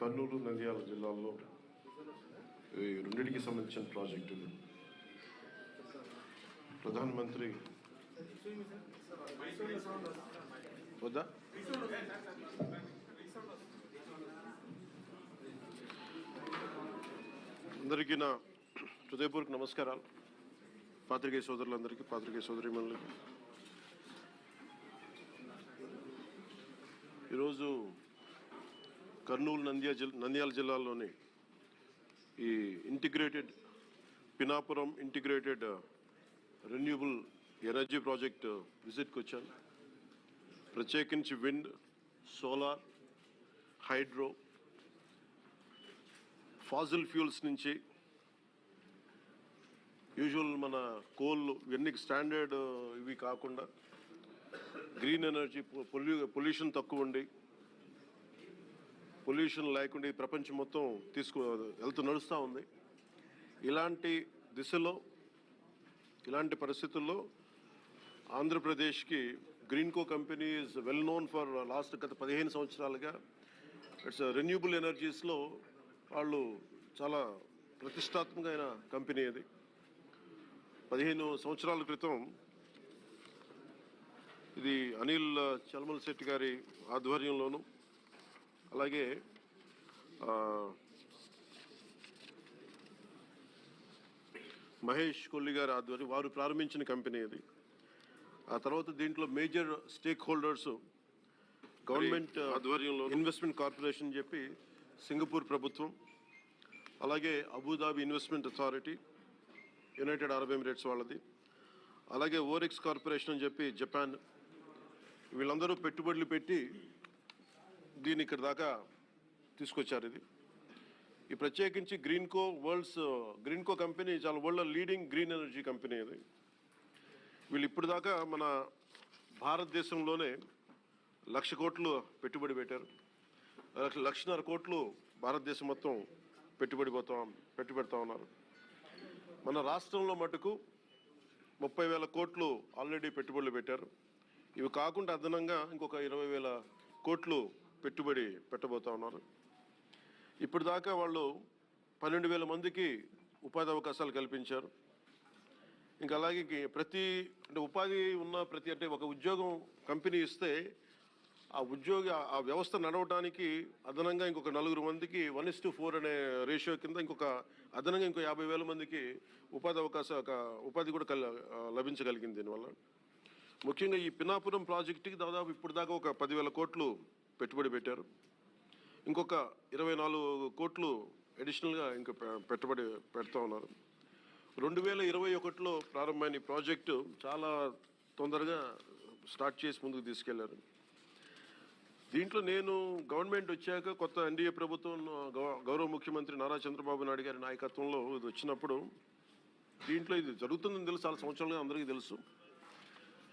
కర్నూలు నంద్యాల జిల్లాల్లో ఈ రెండింటికి సంబంధించిన ప్రాజెక్టులు ప్రధానమంత్రి వద్దా? అందరికీ నా హృదయపూర్వక నమస్కారాలు. పాత్రికేయ సోదరులందరికీ పాత్రికేయ సోదరిమణులకి. ఈరోజు కర్నూలు నంద్యా జిల్ నంద్యాల జిల్లాలోని ఈ integrated Pinapuram integrated renewable energy project విజిట్కి వచ్చాను ప్రత్యేకించి wind solar hydro fossil fuels నుంచి యూజువల్ మన కోల్ ఇవన్నీ స్టాండర్డ్ ఇవి కాకుండా గ్రీన్ ఎనర్జీ పొల్యూ పొల్యూషన్ తక్కువ ఉండి పొల్యూషన్ లేకుండా ఈ ప్రపంచం మొత్తం తీసుకు వెళ్తూ నడుస్తూ ఉంది. ఇలాంటి దిశలో ఇలాంటి పరిస్థితుల్లో ఆంధ్రప్రదేశ్కి Greenko company is well known for last గత పదిహేను సంవత్సరాలుగా. ఇట్స్ రెన్యూబుల్ ఎనర్జీస్లో వాళ్ళు చాలా ప్రతిష్టాత్మకమైన కంపెనీ అది. పదిహేను సంవత్సరాల క్రితం ఇది అనిల్ చలమల్ శెట్టి గారి ఆధ్వర్యంలోనూ అలాగే మహేష్ కొల్లి గారి ఆధ్వర్యం వారు ప్రారంభించిన కంపెనీ అది. ఆ తర్వాత దీంట్లో మేజర్ స్టేక్ హోల్డర్స్ గవర్నమెంట్ ఆధ్వర్యంలో ఇన్వెస్ట్మెంట్ కార్పొరేషన్ చెప్పి సింగపూర్ ప్రభుత్వం అలాగే Abu Dhabi investment authority United Arab Emirates వాళ్ళది అలాగే ఓరెక్స్ కార్పొరేషన్ అని చెప్పి జపాన్ వీళ్ళందరూ పెట్టుబడులు పెట్టి దీన్ని ఇక్కడ దాకా తీసుకొచ్చారు ఇది. ఈ ప్రత్యేకించి గ్రీన్కో వరల్డ్స్ గ్రీన్కో కంపెనీ చాలా world leading green energy company ఇది. వీళ్ళు ఇప్పుడు దాకా మన భారతదేశంలోనే లక్ష కోట్లు పెట్టుబడి పెట్టారు. లక్ష లక్షన్నర కోట్లు భారతదేశం మొత్తం పెట్టుబడి పోతాం పెట్టుబెడతా ఉన్నారు. మన రాష్ట్రంలో మటుకు ముప్పై వేల కోట్లు ఆల్రెడీ పెట్టుబడులు పెట్టారు. ఇవి కాకుండా అదనంగా ఇంకొక ఇరవై వేల కోట్లు పెట్టుబడి పెట్టబోతా ఉన్నారు. ఇప్పుడు దాకా వాళ్ళు పన్నెండు వేల మందికి ఉపాధి అవకాశాలు కల్పించారు. ఇంకా అలాగే ప్రతి అంటే ఉపాధి ఉన్న ప్రతి అంటే ఒక ఉద్యోగం కంపెనీ ఇస్తే ఆ ఉద్యోగ ఆ వ్యవస్థ నడవడానికి అదనంగా ఇంకొక నలుగురు మందికి వన్ ఇస్ టు ఫోర్ అనే రేషియో కింద ఇంకొక అదనంగా ఇంకో యాభై వేల మందికి ఉపాధి అవకాశ ఒక ఉపాధి కూడా కల్ లభించగలిగింది దీనివల్ల. ముఖ్యంగా ఈ పినాపురం ప్రాజెక్టుకి దాదాపు ఇప్పుడు దాకా ఒక పదివేల కోట్లు పెట్టుబడి పెట్టారు. ఇంకొక ఇరవై నాలుగు కోట్లు అడిషనల్గా ఇంకా పెట్టుబడి పెడతా ఉన్నారు. రెండు వేల ఇరవై ఒకటిలో ప్రారంభమైన ఈ ప్రాజెక్టు చాలా తొందరగా స్టార్ట్ చేసి ముందుకు తీసుకెళ్ళారు. దీంట్లో నేను గవర్నమెంట్ వచ్చాక కొత్త ఎన్డీఏ ప్రభుత్వం గౌరవ ముఖ్యమంత్రి నారా చంద్రబాబు నాయుడు గారి నాయకత్వంలో ఇది వచ్చినప్పుడు దీంట్లో ఇది జరుగుతుందని తెలుసు చాలా సంవత్సరాలుగా అందరికీ తెలుసు.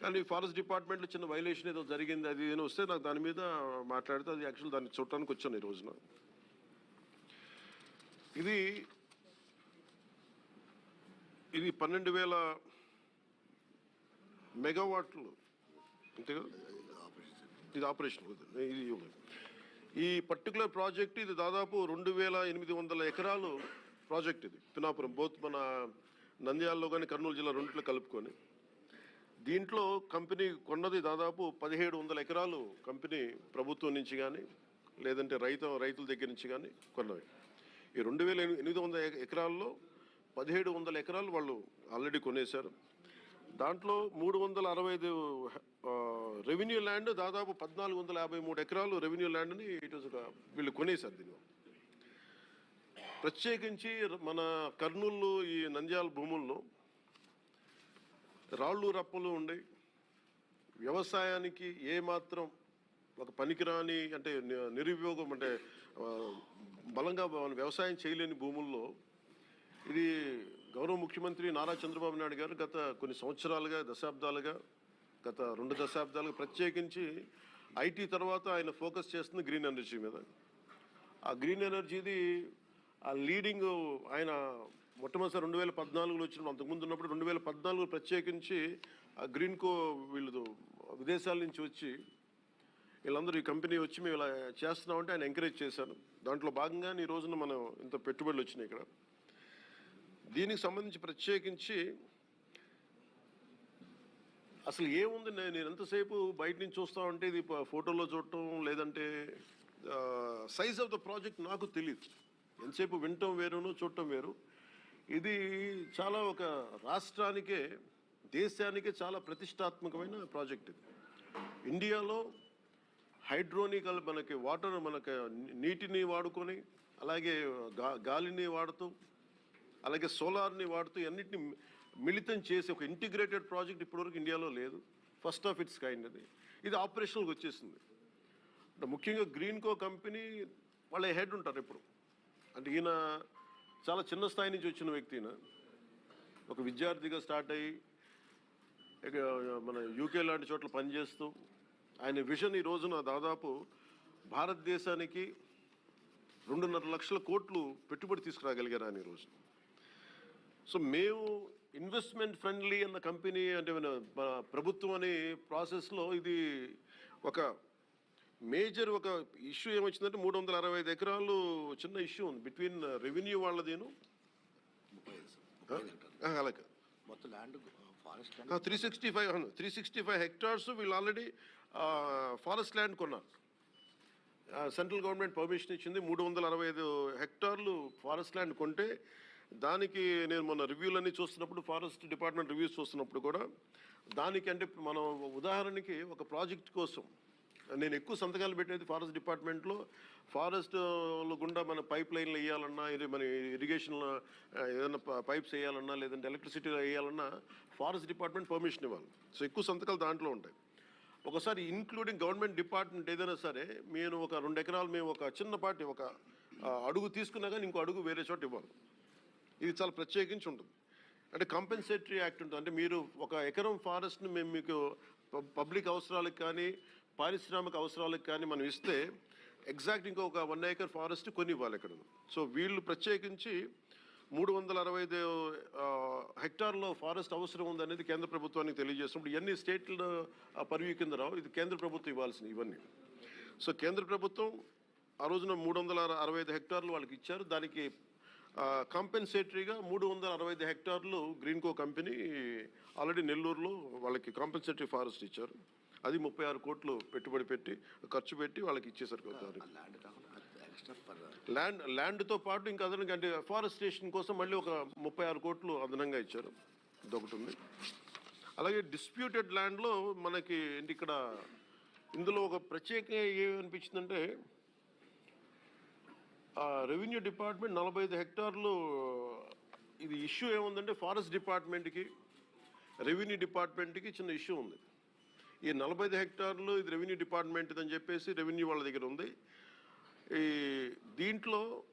కానీ ఫారెస్ట్ డిపార్ట్మెంట్లో చిన్న వైలేషన్ ఏదో జరిగింది అది ఏదో వస్తే నాకు దాని మీద మాట్లాడితే అది యాక్చువల్ దాన్ని చూడటానికి వచ్చాను ఈ రోజున. ఇది ఇది పన్నెండు వేల మెగావాట్లు. అంతే కదా? ఇది ఆపరేషన్. ఇది ఈ పర్టికులర్ ప్రాజెక్ట్ ఇది దాదాపు రెండు వేల ఎనిమిది వందల ఎకరాలు ప్రాజెక్ట్ ఇది. పినాపురం బోత్ మన నంద్యాలలో కానీ కర్నూలు జిల్లా రెండిట్లో కలుపుకొని. దీంట్లో కంపెనీ కొన్నది దాదాపు పదిహేడు వందల ఎకరాలు కంపెనీ ప్రభుత్వం నుంచి కానీ లేదంటే రైతు రైతుల దగ్గర నుంచి కానీ కొన్నవి. ఈ రెండు వేల ఎనిమిది వందల ఎకరాల్లో పదిహేడు వందల ఎకరాలు వాళ్ళు ఆల్రెడీ కొనేశారు. దాంట్లో మూడు వందల అరవై ఐదు రెవెన్యూ ల్యాండ్ దాదాపు పద్నాలుగు వందల యాభై మూడు ఎకరాలు రెవెన్యూ ల్యాండ్ని ఇటు వీళ్ళు కొనేశారు దీన్ని. ప్రత్యేకించి మన కర్నూలు ఈ నంద్యాల భూముల్లో రాళ్ళు రప్పలు ఉండేవి వ్యవసాయానికి ఏమాత్రం ఒక పనికిరాని అంటే నిరుపయోగం అంటే బలంగా వ్యవసాయం చేయలేని భూముల్లో ఇది గౌరవ ముఖ్యమంత్రి నారా చంద్రబాబు నాయుడు గారు గత కొన్ని సంవత్సరాలుగా దశాబ్దాలుగా గత రెండు దశాబ్దాలుగా ప్రత్యేకించి ఐటీ తర్వాత ఆయన ఫోకస్ చేస్తుంది గ్రీన్ ఎనర్జీ మీద. ఆ గ్రీన్ ఎనర్జీది ఆ లీడింగ్ ఆయన మొట్టమొదటిసారి రెండు వేల పద్నాలుగులో వచ్చిన అంతకుముందు ఉన్నప్పుడు రెండు వేల పద్నాలుగు ప్రత్యేకించి ఆ గ్రీన్కో వీళ్ళు విదేశాల నుంచి వచ్చి వీళ్ళందరూ ఈ కంపెనీ వచ్చి మేము ఇలా చేస్తున్నామంటే ఆయన ఎంకరేజ్ చేశాను దాంట్లో భాగంగా ఈ రోజున మనం ఇంత పెట్టుబడులు వచ్చినాయి ఇక్కడ. దీనికి సంబంధించి ప్రత్యేకించి అసలు ఏముంది? నేను ఎంతసేపు బయట నుంచి చూస్తా ఉంటే ఇది ఫోటోలో చూడటం లేదంటే సైజ్ ఆఫ్ ద ప్రాజెక్ట్ నాకు తెలియదు ఎంతసేపు వినటం వేరును చూడటం వేరు. ఇది చాలా ఒక రాష్ట్రానికే దేశానికే చాలా ప్రతిష్టాత్మకమైన ప్రాజెక్ట్ ఇది. ఇండియాలో హైడ్రోనికల్ మనకి వాటర్ మనకి నీటిని వాడుకొని అలాగే గాలిని వాడుతూ అలాగే సోలార్ని వాడుతూ అన్నిటిని మిళితం చేసి ఒక ఇంటిగ్రేటెడ్ ప్రాజెక్ట్ ఇప్పటివరకు ఇండియాలో లేదు. ఫస్ట్ ఆఫ్ ఇట్స్ కైండ్ అది. ఇది ఆపరేషనల్కి వచ్చేసింది. ముఖ్యంగా ముఖ్యంగా గ్రీన్కో కంపెనీ వాళ్ళ హెడ్ ఉంటారు ఇప్పుడు. అంటే ఈయన చాలా చిన్న స్థాయి నుంచి వచ్చిన వ్యక్తిన ఒక విద్యార్థిగా స్టార్ట్ అయ్యి మన యూకే లాంటి చోట్ల పనిచేస్తూ ఆయన విజన్ ఈ రోజున దాదాపు భారతదేశానికి రెండున్నర లక్షల కోట్లు పెట్టుబడి తీసుకురాగలిగారు ఆయన ఈ రోజు సో మేము ఇన్వెస్ట్మెంట్ ఫ్రెండ్లీ అన్న కంపెనీ అంటే మన ప్రభుత్వం అనే ప్రాసెస్లో ఇది ఒక మేజర్ ఒక ఇష్యూ ఏమొచ్చిందంటే మూడు వందల అరవై ఐదు ఎకరాలు చిన్న ఇష్యూ ఉంది. బిట్వీన్ రెవెన్యూ వాళ్ళదేను? మొత్తం land forest three sixty five three sixty five hectares వీళ్ళు ఆల్రెడీ ఫారెస్ట్ ల్యాండ్ కొన్నారు. సెంట్రల్ గవర్నమెంట్ పర్మిషన్ ఇచ్చింది మూడు వందల అరవై ఐదు హెక్టార్లు ఫారెస్ట్ ల్యాండ్ కొంటే దానికి నేను మొన్న రివ్యూలన్నీ చూస్తున్నప్పుడు ఫారెస్ట్ డిపార్ట్మెంట్ రివ్యూస్ చూస్తున్నప్పుడు కూడా దానికి అంటే మనం ఉదాహరణకి ఒక ప్రాజెక్ట్ కోసం నేను ఎక్కువ సంతకాలు పెట్టేది ఫారెస్ట్ డిపార్ట్మెంట్లో. ఫారెస్ట్ గుండా మన పైప్ లైన్లు వేయాలన్నా ఇది మన ఇరిగేషన్ ఏదైనా పైప్స్ వేయాలన్నా లేదంటే ఎలక్ట్రిసిటీ వేయాలన్నా ఫారెస్ట్ డిపార్ట్మెంట్ పర్మిషన్ ఇవ్వాలి. సో ఎక్కువ సంతకాలు దాంట్లో ఉంటాయి. ఒకసారి ఇంక్లూడింగ్ గవర్నమెంట్ డిపార్ట్మెంట్ ఏదైనా సరే నేను ఒక రెండు ఎకరాలు మేము ఒక చిన్నపాటి ఒక అడుగు తీసుకున్నా కానీ ఇంకో అడుగు వేరే చోట ఇవ్వాలి. ఇది చాలా ప్రత్యేకించి ఉంటుంది. అంటే కంపెన్సేటరీ యాక్ట్ ఉంటుంది. అంటే మీరు ఒక ఎకరం ఫారెస్ట్ని మేము మీకు పబ్లిక్ అవసరాలకు కానీ పారిశ్రామిక అవసరాలకు కానీ మనం ఇస్తే ఎగ్జాక్ట్ ఇంకొక వన్ ఏకర్ ఫారెస్ట్ కొని ఇవ్వాలి ఇక్కడ సో వీళ్ళు ప్రత్యేకించి మూడు వందల అరవై ఐదు హెక్టార్లో ఫారెస్ట్ అవసరం ఉందనేది కేంద్ర ప్రభుత్వానికి తెలియజేస్తున్నప్పుడు ఇవన్నీ స్టేట్ల పరివి కింద రావు. ఇది కేంద్ర ప్రభుత్వం ఇవ్వాల్సింది ఇవన్నీ. సో కేంద్ర ప్రభుత్వం ఆ రోజున మూడు వందల అరవై ఐదు హెక్టార్లు వాళ్ళకి ఇచ్చారు. దానికి కాంపెన్సేటరీగా మూడు వందల అరవై ఐదు హెక్టార్లు గ్రీన్కో కంపెనీ ఆల్రెడీ నెల్లూరులో వాళ్ళకి కాంపెన్సేటరీ ఫారెస్ట్ ఇచ్చారు. అది ముప్పై ఆరు కోట్లు పెట్టుబడి పెట్టి ఖర్చు పెట్టి వాళ్ళకి ఇచ్చేసారు దానికి ల్యాండ్ ల్యాండ్తో పాటు ఇంకా అదనంగా అంటే ఫారెస్టేషన్ కోసం మళ్ళీ ఒక ముప్పై ఆరు కోట్లు అదనంగా ఇచ్చారు. ఇది ఒకటి ఉంది. అలాగే డిస్ప్యూటెడ్ ల్యాండ్లో మనకి ఏంటి ఇక్కడ ఇందులో ఒక ప్రత్యేకంగా ఏమనిపించిందంటే రెవెన్యూ డిపార్ట్మెంట్ నలభై ఐదు హెక్టార్లు ఇది ఇష్యూ ఏముందంటే ఫారెస్ట్ డిపార్ట్మెంట్కి రెవెన్యూ డిపార్ట్మెంట్కి చిన్న ఇష్యూ ఉంది. ఈ నలభై ఐదు హెక్టార్లు ఇది రెవెన్యూ డిపార్ట్మెంట్ అని చెప్పేసి రెవెన్యూ వాళ్ళ దగ్గర ఉంది. ఈ దీంట్లో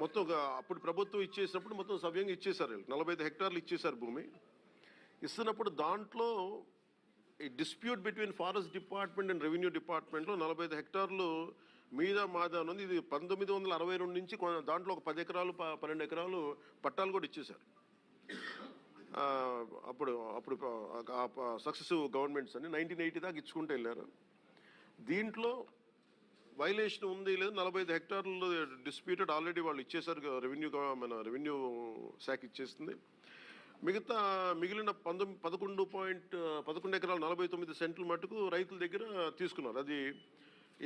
మొత్తం ఒక అప్పుడు ప్రభుత్వం ఇచ్చేసినప్పుడు మొత్తం సవ్యంగా ఇచ్చేశారు నలభై ఐదు హెక్టార్లు ఇచ్చేశారు భూమి. ఇస్తున్నప్పుడు దాంట్లో ఈ dispute between forest department and revenue డిపార్ట్మెంట్లో నలభై ఐదు హెక్టార్లు మీద మాదా ఉంది. ఇది పంతొమ్మిది వందల అరవై రెండు నుంచి దాంట్లో ఒక పది ఎకరాలు ప- పన్నెండు ఎకరాలు పట్టాలు కూడా ఇచ్చేశారు. అప్పుడు అప్పుడు సక్సెసివ్ గవర్నమెంట్స్ అని నైన్టీన్ ఎయిటీ దాకా ఇచ్చుకుంటూ వెళ్ళారు. దీంట్లో వైలేషన్ ఉంది లేదు నలభై ఐదు హెక్టార్లు డిస్ప్యూటెడ్ ఆల్రెడీ వాళ్ళు ఇచ్చేసారు రెవెన్యూ మన రెవెన్యూ శాఖ ఇచ్చేస్తుంది మిగతా మిగిలిన పంతొమ్మిది పదకొండు పాయింట్ పదకొండు ఎకరాలు నలభై తొమ్మిది సెంట్లు మటుకు రైతుల దగ్గర తీసుకున్నారు. అది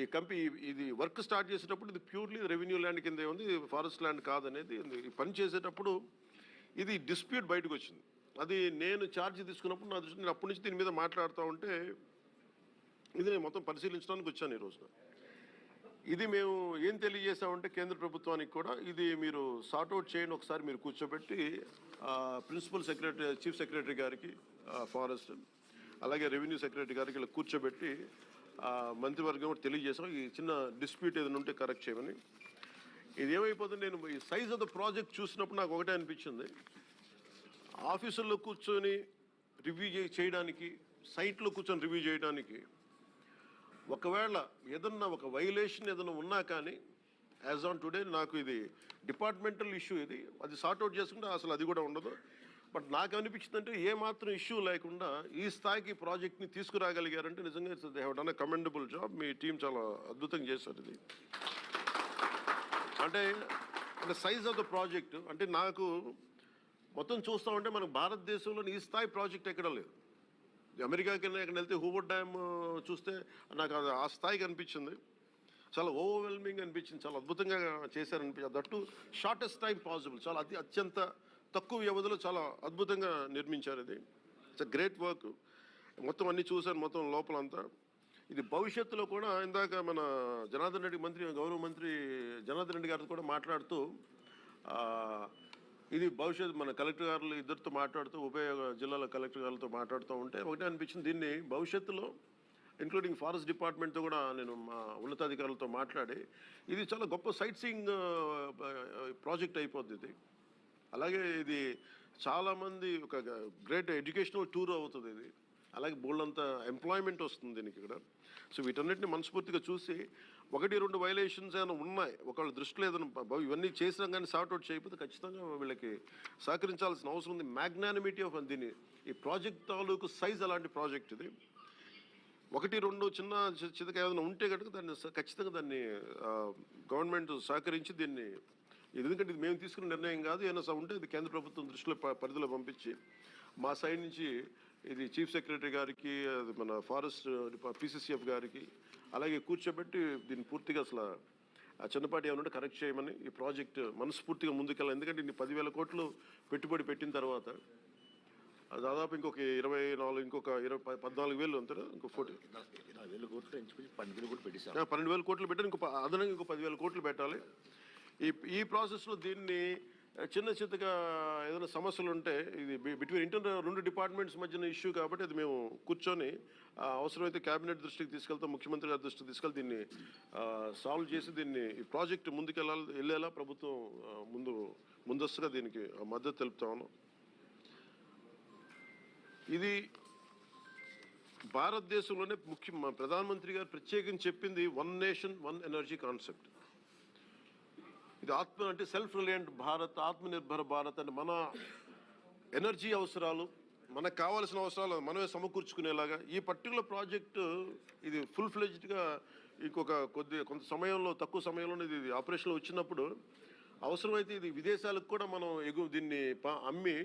ఈ కంపెనీ ఇది వర్క్ స్టార్ట్ చేసేటప్పుడు ఇది ప్యూర్లీ రెవెన్యూ ల్యాండ్ కింద ఉంది ఫారెస్ట్ ల్యాండ్ కాదనేది పని చేసేటప్పుడు ఇది డిస్ప్యూట్ బయటకు వచ్చింది అది నేను ఛార్జ్ తీసుకున్నప్పుడు నా దృష్టి నేను అప్పటి నుంచి దీని మీద మాట్లాడుతూ ఉంటే ఇది నేను మొత్తం పరిశీలించడానికి వచ్చాను ఈ రోజున. ఇది మేము ఏం తెలియజేసామంటే కేంద్ర ప్రభుత్వానికి కూడా ఇది మీరు సార్ట్అవుట్ చేయండి ఒకసారి మీరు కూర్చోబెట్టి ప్రిన్సిపల్ సెక్రటరీ చీఫ్ సెక్రటరీ గారికి ఫారెస్ట్ అలాగే రెవెన్యూ సెక్రటరీ గారికి ఇలా కూర్చోబెట్టి మంత్రివర్గం కూడా తెలియజేసాం ఈ చిన్న డిస్ప్యూట్ ఏదైనా ఉంటే కరెక్ట్ చేయమని. ఇది ఏమైపోతుంది నేను ఈ సైజ్ ఆఫ్ ద ప్రాజెక్ట్ చూసినప్పుడు నాకు ఒకటే అనిపించింది. ఆఫీసుల్లో కూర్చొని రివ్యూ చేయడానికి సైట్లో కూర్చొని రివ్యూ చేయడానికి ఒకవేళ ఏదన్నా ఒక వైలేషన్ ఏదైనా ఉన్నా కానీ యాజ్ ఆన్ టుడే నాకు ఇది డిపార్ట్మెంటల్ ఇష్యూ ఇది. అది సార్ట్అవుట్ చేసుకుంటే అసలు అది కూడా ఉండదు. బట్ నాకు అనిపించింది అంటే ఏ మాత్రం ఇష్యూ లేకుండా ఈ స్థాయికి ప్రాజెక్ట్ని తీసుకురాగలిగారంటే నిజంగా they have done commendable job me team చాలా అద్భుతంగా చేశారు ఇది. అంటే అంటే సైజ్ ఆఫ్ ద ప్రాజెక్ట్ అంటే నాకు మొత్తం చూస్తూ ఉంటే మనకు భారతదేశంలో ఈ స్థాయి ప్రాజెక్ట్ ఎక్కడ లేదు. అమెరికాకి ఎక్కడ వెళ్తే హూబర్ డ్యామ్ చూస్తే నాకు అది ఆ స్థాయికి అనిపించింది. చాలా ఓవర్వెల్మింగ్ అనిపించింది చాలా అద్భుతంగా చేశారనిపించింది. దట్టు షార్టెస్ట్ టైం పాసిబుల్ చాలా అతి అత్యంత తక్కువ వ్యవధిలో చాలా అద్భుతంగా నిర్మించారు ఇది. ఇట్స్ గ్రేట్ వర్క్ మొత్తం అన్ని చూశాను మొత్తం లోపలంతా. ఇది భవిష్యత్తులో కూడా ఇందాక మన జనార్దన్ రెడ్డి మంత్రి గౌరవ మంత్రి జనార్దన్ రెడ్డి గారితో కూడా మాట్లాడుతూ ఇది భవిష్యత్తు మన కలెక్టర్ గారులు ఇద్దరితో మాట్లాడుతూ ఉభయ జిల్లాల కలెక్టర్ గారులతో మాట్లాడుతూ ఉంటే ఒకటే అనిపించింది. దీన్ని భవిష్యత్తులో ఇంక్లూడింగ్ ఫారెస్ట్ డిపార్ట్మెంట్తో కూడా నేను మా ఉన్నతాధికారులతో మాట్లాడి ఇది చాలా గొప్ప సైట్ సీయింగ్ ప్రాజెక్ట్ అయిపోద్ది ఇది. అలాగే ఇది చాలామంది ఒక గ్రేట్ ఎడ్యుకేషనల్ టూర్ అవుతుంది ఇది. అలాగే బోల్డంత ఎంప్లాయ్మెంట్ వస్తుంది దీనికి ఇక్కడ సో వీటన్నిటిని మనస్ఫూర్తిగా చూసి ఒకటి రెండు వైలేషన్స్ ఏమైనా ఉన్నాయి? ఒకళ్ళ దృష్టిలో ఏదైనా ఇవన్నీ చేసినా కానీ సార్ట్అవుట్ చేయకపోతే ఖచ్చితంగా వీళ్ళకి సహకరించాల్సిన అవసరం ఉంది. మ్యాగ్నానిమిటీ ఆఫ్ దీని ఈ ప్రాజెక్ట్ తాలూకు సైజ్ అలాంటి ప్రాజెక్ట్ ఇది. ఒకటి రెండు చిన్న చి- చితక ఏదైనా ఉంటే కనుక దాన్ని ఖచ్చితంగా దాన్ని గవర్నమెంట్ సహకరించి దీన్ని ఎందుకంటే ఇది మేము తీసుకున్న నిర్ణయం కాదు. ఏమైనా స- ఉంటే ఇది కేంద్ర ప్రభుత్వం దృష్టిలో పరిధిలో పంపించి మా సైడ్ నుంచి ఇది చీఫ్ సెక్రటరీ గారికి అది మన ఫారెస్ట్ పిసిసిఎఫ్ గారికి అలాగే కూర్చోబెట్టి దీన్ని పూర్తిగా అసలు ఆ చిన్నపాటి ఏమన్నా కరెక్ట్ చేయమని ఈ ప్రాజెక్ట్ మనస్ఫూర్తిగా ముందుకెళ్ళాలి. ఎందుకంటే ఇన్ని పదివేల కోట్లు పెట్టుబడి పెట్టిన తర్వాత దాదాపు ఇంకొక ఇరవై నాలుగు ఇంకొక ఇరవై పద్నాలుగు వేలు అంటారా ఇంకో ఫోర్టీ వేలు కోట్లు పన్నెండు వేలు పెట్టేశారు. ఆ, పన్నెండు వేల కోట్లు ఇంకో అదనంగా ఇంకో పదివేల కోట్లు పెట్టాలి. ఈ ఈ ప్రాసెస్లో దీన్ని చిన్న చిన్నగా ఏదైనా సమస్యలు ఉంటే ఇది బిట్వీన్ ఇంటర్ రెండు డిపార్ట్మెంట్స్ మధ్యన ఇష్యూ కాబట్టి అది మేము కూర్చొని అవసరమైతే కేబినెట్ దృష్టికి తీసుకెళ్తాం ముఖ్యమంత్రి గారి దృష్టికి తీసుకెళ్తే దీన్ని సాల్వ్ చేసి దీన్ని ఈ ప్రాజెక్ట్ ముందుకెళ్ళాలి వెళ్ళేలా ప్రభుత్వం ముందు ముందస్తుగా దీనికి మద్దతు తెలుపుతా ఇది భారతదేశంలోనే ముఖ్య ప్రధానమంత్రి గారు ప్రత్యేకించి చెప్పింది one nation one energy concept ఇది ఆత్మ అంటే సెల్ఫ్ రిలయంట్ భారత్ ఆత్మనిర్భర భారత్ అంటే మన ఎనర్జీ అవసరాలు మనకు కావాల్సిన అవసరాలు మనమే సమకూర్చుకునేలాగా ఈ పర్టికులర్ ప్రాజెక్టు ఇది ఫుల్ ఫ్లెజ్డ్గా ఇంకొక కొద్ది కొంత సమయంలో తక్కువ సమయంలోనే ఇది ఆపరేషన్లో వచ్చినప్పుడు అవసరమైతే ఇది విదేశాలకు కూడా మనం ఎగు దీన్ని అమ్మి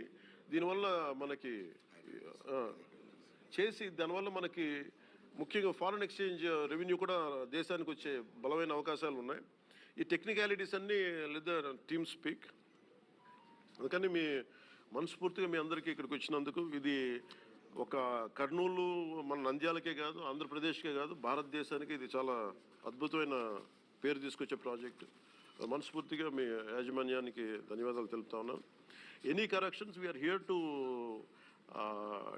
దీనివల్ల మనకి చేసి దానివల్ల మనకి ముఖ్యంగా ఫారిన్ ఎక్స్చేంజ్ రెవెన్యూ కూడా దేశానికి వచ్చే బలమైన అవకాశాలు ఉన్నాయి. ఈ టెక్నికాలిటీస్ అన్నీ లేదా టీమ్ స్పీక్ అందుకని మీ మనస్ఫూర్తిగా మీ అందరికీ ఇక్కడికి వచ్చినందుకు ఇది ఒక కర్నూలు మన నంద్యాలకే కాదు ఆంధ్రప్రదేశ్కే కాదు భారతదేశానికి ఇది చాలా అద్భుతమైన పేరు తీసుకొచ్చే ప్రాజెక్ట్ మనస్ఫూర్తిగా మీ యాజమాన్యానికి ధన్యవాదాలు తెలుపుతా ఉన్నాం. Any corrections we're here to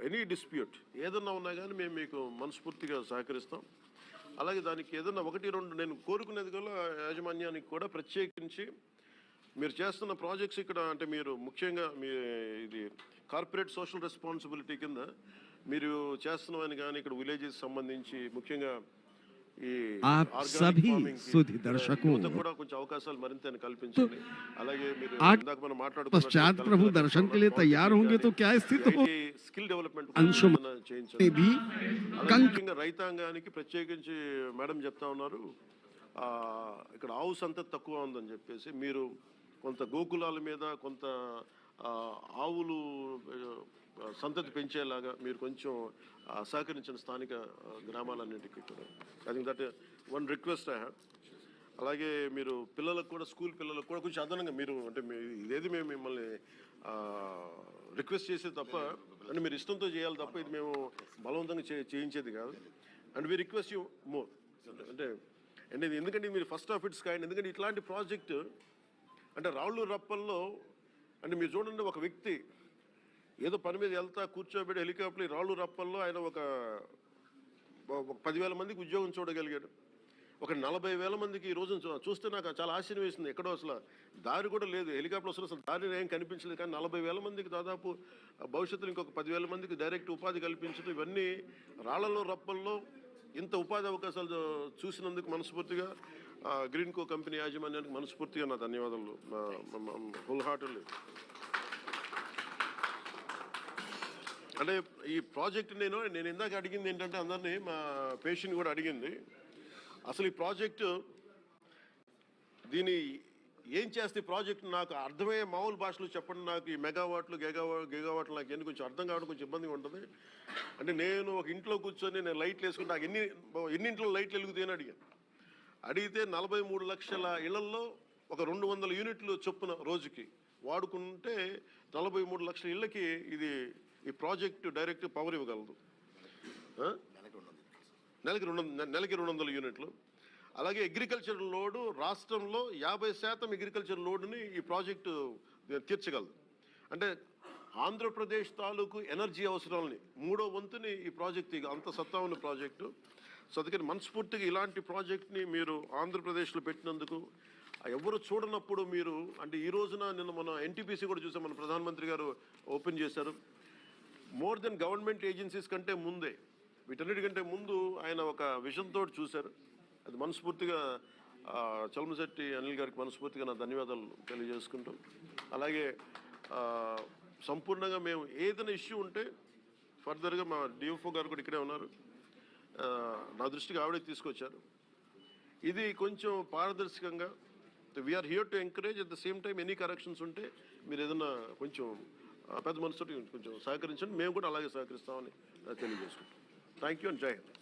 any dispute ఏదన్నా ఉన్నా కానీ మేము మీకు మనస్ఫూర్తిగా సహకరిస్తాం. అలాగే దానికి ఏదన్నా ఒకటి రెండు నేను కోరుకునేది గల యాజమాన్యానికి కూడా ప్రత్యేకించి మీరు చేస్తున్న ప్రాజెక్ట్స్ ఇక్కడ అంటే మీరు ముఖ్యంగా మీ ఇది కార్పొరేట్ సోషల్ రెస్పాన్సిబిలిటీ కింద మీరు చేస్తున్నవని కానీ ఇక్కడ విలేజెస్ సంబంధించి ముఖ్యంగా आप organic सभी farming కి, सुधी ఆ, दर्शकों యువతకు కూడా కొంచెం అవకాశాలు మరింత కల్పించండి అలాగే మీరు आज ఇందాక మనం మాట్లాడుకున్నట్టు पश्चात కలెక్టర్ प्रभु గారు दर्शन के लिए చెప్పిన तैयार होंगे तो क्या स्थिति हो స్కిల్ డెవలప్మెంట్ अंशुम చేయించండి में भी అలాగే ముఖ్యంగా రైతాంగానికి ప్రత్యేకించి మేడం చెప్తా ఉన్నారు ఆ, ఇక్కడ ఆవు సంతతి తక్కువ ఉందని చెప్పేసి మీరు కొంత గోకులాల మీద కొంత ఆ, ఆవులు ఆ, సంతతి పెంచేలాగా మీరు కొంచెం సహకరించిన స్థానిక గ్రామాలన్నింటికి కూడా. I think that one request I have అలాగే మీరు పిల్లలకు కూడా స్కూల్ పిల్లలకు కూడా కొంచెం అదనంగా మీరు అంటే ఇదేది మేము మిమ్మల్ని రిక్వెస్ట్ చేసేది తప్ప అంటే మీరు ఇష్టంతో చేయాలి తప్ప ఇది మేము బలవంతంగా చే చేయించేది కాదు. And we request you more అంటే అంటే ఎందుకంటే మీరు ఫస్ట్ ఆఫ్ ఇట్స్ కాయండి ఎందుకంటే ఇట్లాంటి ప్రాజెక్ట్ అంటే రాళ్ళు రప్పల్లో అంటే మీరు చూడండి ఒక వ్యక్తి ఏదో పని మీద వెళ్తా కూర్చోబెట్టి హెలికాప్టర్ రాళ్ళు రప్పల్లో ఆయన ఒక పదివేల మందికి ఉద్యోగం చూడగలిగాడు. ఒక నలభై వేల మందికి ఈ రోజు చూ- చూస్తే నాకు చాలా ఆశ్చర్యం వేసింది. ఎక్కడో అసలు దారి కూడా లేదు. హెలికాప్టర్ అసలు అసలు దారి ఏం కనిపించలేదు. కానీ నలభై వేల మందికి దాదాపు భవిష్యత్తులో ఇంకొక పదివేల మందికి డైరెక్ట్ ఉపాధి కల్పించడం ఇవన్నీ రాళ్ళలో రప్పల్లో ఇంత ఉపాధి అవకాశాలు చూసినందుకు మనస్ఫూర్తిగా గ్రీన్ కో కంపెనీ యాజమాన్యానికి మనస్ఫూర్తిగా నా ధన్యవాదాలు. Wholeheartedly. అంటే ఈ ప్రాజెక్ట్ నేను నేను ఇందాక అడిగింది ఏంటంటే అందరినీ మా పేషెంట్ కూడా అడిగింది. అసలు ఈ ప్రాజెక్టు దీని ఏం చేస్తే ప్రాజెక్ట్ నాకు అర్థమయ్యే మామూలు భాషలో చెప్పండి నాకు ఈ మెగావాట్లు గెగావా గెగావాట్లు నాకు ఎన్ని కొంచెం అర్థం కావడం కొంచెం ఇబ్బందిగా ఉంటుంది. అంటే నేను ఒక ఇంట్లో కూర్చొని నేను లైట్లు వేసుకుంటే నాకు ఎన్ని ఎన్ని ఇంట్లో లైట్లు వెలుగుతాయని అడిగాను. అడిగితే నలభై మూడు లక్షల ఇళ్ళల్లో ఒక రెండు వందల యూనిట్లు చొప్పున రోజుకి వాడుకుంటే నలభై మూడు లక్షల ఇళ్ళకి ఇది ఈ ప్రాజెక్టు డైరెక్ట్ పవర్ ఇవ్వగలదు. నెలకి రెండు వంద- నెలకి రెండు వందల యూనిట్లు. అలాగే అగ్రికల్చర్ లోడు రాష్ట్రంలో యాభై శాతం అగ్రికల్చర్ లోడుని ఈ ప్రాజెక్టు తీర్చగలదు. అంటే ఆంధ్రప్రదేశ్ తాలూకు ఎనర్జీ అవసరాలని మూడో వంతుని ఈ ప్రాజెక్ట్ ఇక అంత సత్తా ఉన్న ప్రాజెక్టు. సో అందుకని మనస్ఫూర్తిగా ఇలాంటి ప్రాజెక్ట్ని మీరు ఆంధ్రప్రదేశ్లో పెట్టినందుకు ఎవరు చూడనప్పుడు మీరు అంటే ఈ రోజున నిన్న మన ఎన్టీపీసీ కూడా చూసాం మన ప్రధానమంత్రి గారు ఓపెన్ చేశారు. మోర్ దెన్ గవర్నమెంట్ ఏజెన్సీస్ కంటే ముందే వీటన్నిటికంటే ముందు ఆయన ఒక విజన్తో చూశారు. అది మనస్ఫూర్తిగా చలమశెట్టి అనిల్ గారికి మనస్ఫూర్తిగా నా ధన్యవాదాలు తెలియజేసుకుంటాం అలాగే సంపూర్ణంగా మేము ఏదైనా ఇష్యూ ఉంటే ఫర్దర్గా మా డిఎఫ్ఓ గారు కూడా ఇక్కడే ఉన్నారు. నా దృష్టికి ఆవిడే తీసుకొచ్చారు. ఇది కొంచెం పారదర్శకంగా we're here to encourage at the same time any corrections ఉంటే మీరు ఏదైనా కొంచెం పెద్ద మనసుతో కొంచెం సహకరించండి. మేము కూడా అలాగే సహకరిస్తామని తెలియజేసుకుంటాం thank you and Jai Hind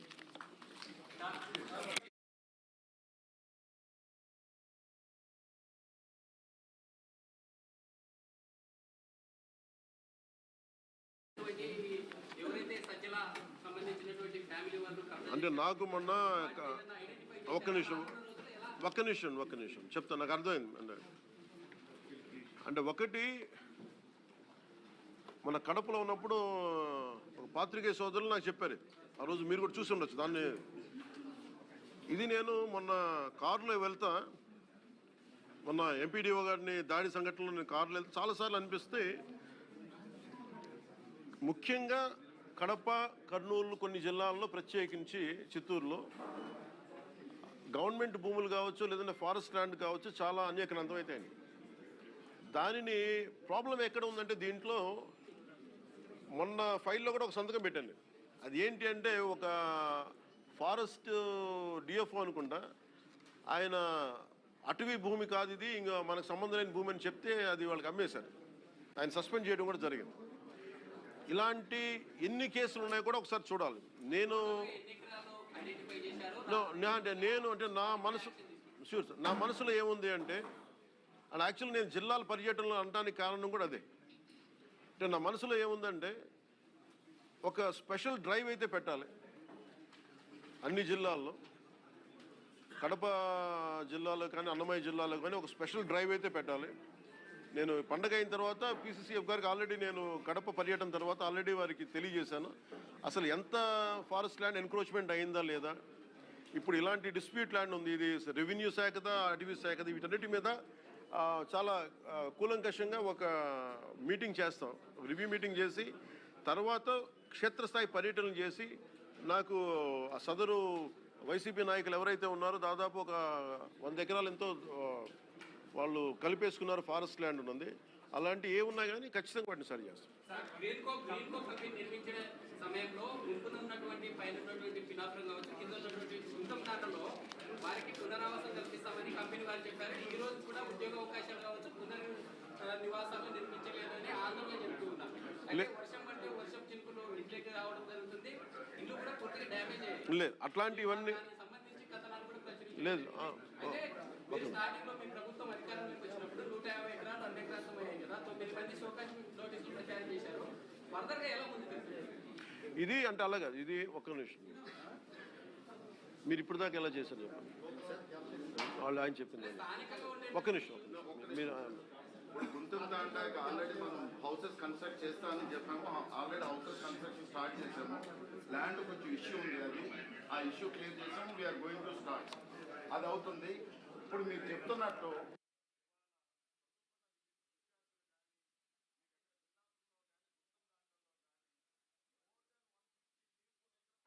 అంటే నాకు మొన్న ఒక- ఒక్క నిమిషం ఒక్క నిమిషం ఒక్క నిమిషం. చెప్తాను నాకు అర్థమైంది. అంటే అంటే ఒకటి మన కడపలో ఉన్నప్పుడు ఒక పాత్రికేయ సోదరులు నాకు చెప్పారు. ఆ రోజు మీరు కూడా చూసి ఉండొచ్చు. దాన్ని ఇది నేను మొన్న కారులో వెళ్తా. మొన్న ఎంపీడీఓ గారిని దాడి సంఘటనలో నేను కారులో వెళ్తే. చాలాసార్లు అనిపిస్తే ముఖ్యంగా కడప కర్నూలు కొన్ని జిల్లాల్లో ప్రత్యేకించి చిత్తూరులో గవర్నమెంట్ భూములు కావచ్చు లేదంటే ఫారెస్ట్ ల్యాండ్ కావచ్చు చాలా అన్యక్రాంతం అవుతాయి దానిని ప్రాబ్లం ఎక్కడ ఉందంటే దీంట్లో మొన్న ఫైల్లో కూడా ఒక సంతకం పెట్టాను అది ఏంటి అంటే ఒక ఫారెస్ట్ డిఎఫ్ఓ అనుకుంటా ఆయన అటవీ భూమి కాదు ఇది ఇంకా మనకు సంబంధం లేని భూమి అని చెప్తే అది వాళ్ళకి అమ్మేశారు. ఆయన సస్పెండ్ చేయడం కూడా జరిగింది. ఇలాంటి ఎన్ని కేసులు ఉన్నాయో కూడా ఒకసారి చూడాలి. నేను అంటే నేను అంటే నా మనసు షూర్ నా మనసులో ఏముంది అంటే అండ్ యాక్చువల్ నేను జిల్లాల పర్యటనలో అనడానికి కారణం కూడా అదే. అంటే నా మనసులో ఏముందంటే ఒక స్పెషల్ డ్రైవ్ అయితే పెట్టాలి. అన్ని జిల్లాల్లో. కడప జిల్లాలో కానీ అన్నమయ్య జిల్లాలో కానీ ఒక స్పెషల్ డ్రైవ్ అయితే పెట్టాలి. నేను పండగ అయిన తర్వాత పీసీసీఎఫ్ గారికి ఆల్రెడీ నేను కడప పర్యటన తర్వాత ఆల్రెడీ వారికి తెలియజేశాను. అసలు ఎంత ఫారెస్ట్ ల్యాండ్ ఎన్క్రోచ్మెంట్ అయిందా లేదా? ఇప్పుడు ఇలాంటి డిస్ప్యూట్ ల్యాండ్ ఉంది. ఇది రెవెన్యూ శాఖదా అటవీ శాఖదా వీటన్నిటి మీద చాలా కూలంకషంగా ఒక మీటింగ్ చేస్తాం. రివ్యూ మీటింగ్ చేసి తర్వాత క్షేత్రస్థాయి పర్యటనలు చేసి నాకు ఆ సదరు వైసీపీ నాయకులు ఎవరైతే ఉన్నారో దాదాపు ఒక వంద ఎకరాలు ఎంతో వాళ్ళు కలిపేసుకున్నారు ఫారెస్ట్ ల్యాండ్ ఉంది. అలాంటి ఏ ఉన్నా కానీ ఖచ్చితంగా వాటిని సరి చేస్తాం. నివాసాలు నిర్మించలేదని ఆందోళన చెప్తూ ఉన్నారు. లేదు అట్లాంటివన్నీ లేదు ఆ, అయితే మీరు స్టార్టింగ్లో మీ ప్రభుత్వం అధికారంలోకి వచ్చినప్పుడు నూట యాభై ఎకరాలు అన్యగ్రాసం అయ్యాయి కదా? ఇది అంటే ఇది ఒక్క నిమిషం. మీరు ఇప్పుడు దాకా ఎలా చేశారు చెప్పండి. వాళ్ళు ఆయన చెప్పింది. ఒక్క నిమిషం మీరు ఇప్పుడు గుంటూరు దాంట్లో ఆల్రెడీ మనం హౌసెస్ కన్స్ట్రక్ట్ చేస్తామని చెప్పాము. ఆల్రెడీ హౌసెస్ కన్స్ట్రక్షన్ స్టార్ట్ చేసాము ల్యాండ్ కొంచెం ఇష్యూ ఉంది అది. ఆ ఇష్యూ క్లియర్ చేసాము వీఆర్ గోయింగ్ టు స్టార్ట్ అది అవుతుంది. ఇప్పుడు మీరు చెప్తున్నట్టు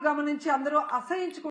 గమనించి అందరూ అసహించుకు